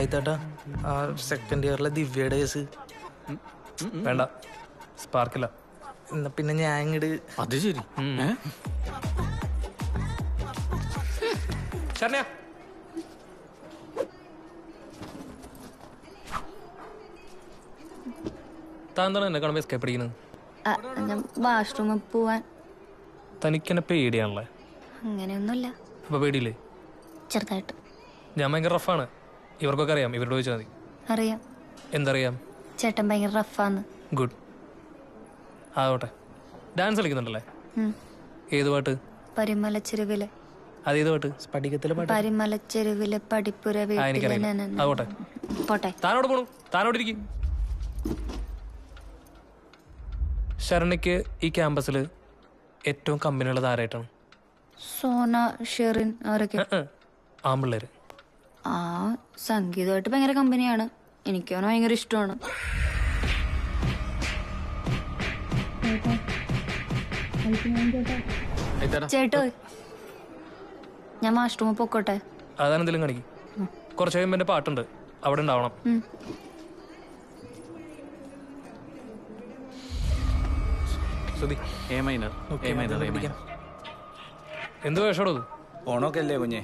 ആയിത്താട്ടാ. ആ സെക്കൻഡ് ഇയറിലെ ദിവ്യയുടെ കേസ് വേണ്ട. സ്പാർക്കില്ല എന്നാ പിന്നെ ഞാൻ ഇങ്ങോട്ട് അത് ശരി. ഏ? ശരണ്യ. താൻ എന്താണ് എന്നെ കാണുമ്പോൾ എസ്കേപ്പ് അടിക്കുന്നത്? ഞാൻ വാഷ്റൂമിൽ പോവാൻ. തനിക്കെന്നെ പേടിയാണല്ലേ? അങ്ങനെയൊന്നുമില്ല. അപ്പൊ പേടിയില്ലേ? ചെറുതായിട്ട്. ഞാൻ ഭയങ്കര റഫാണ് ഇവർക്കൊക്കെ അറിയാം. ഇവരോട് ചോദിച്ചാൽ മതി. അറിയാം. എന്തറിയാം? ചേട്ടൻ ഭയങ്കര റഫാന്ന്. ഗുഡ്. ആവട്ടെ. ഡാൻസ് കളിക്കുന്നുണ്ടല്ലേ? ഏത് പാട്ട്? പരിമല ചെരുവിലെ അതേത് പാട്ട്? സ്പടികത്തിലെ പാട്ട്. പരിമലച്ചെരുവിലെ പടിപ്പുര പഠിപ്പുര ആവട്ടെ. പോട്ടെ. താനോട് പോണു. താനോട് ഇരിക്കും. ശരണ്യക്ക് ഈ ക്യാമ്പസിൽ ഏറ്റവും കമ്പനിയുള്ളത് ആരായിട്ടാണ്? സോന ഷെറിൻ അവരൊക്കെ. ആമ്പിള്ളേര്. ആ. സംഗീതമായിട്ട് ഭയങ്കര കമ്പനിയാണ്. എനിക്ക് അവനെ ഭയങ്കര ഇഷ്ടമാണ്. ചേട്ടോ. ഞാൻ വാഷ്റൂമിൽ പൊക്കോട്ടെ? അതാണെന്തെങ്കിലും കാണിക്കും. കുറച്ച് കഴിയുമ്പോൾ എന്റെ പാട്ടുണ്ട്. അവിടെ ഉണ്ടാവണം. എന്ത് വേഷോടോ ഇത്? ഓണമൊക്കെ അല്ലേ കുഞ്ഞെ?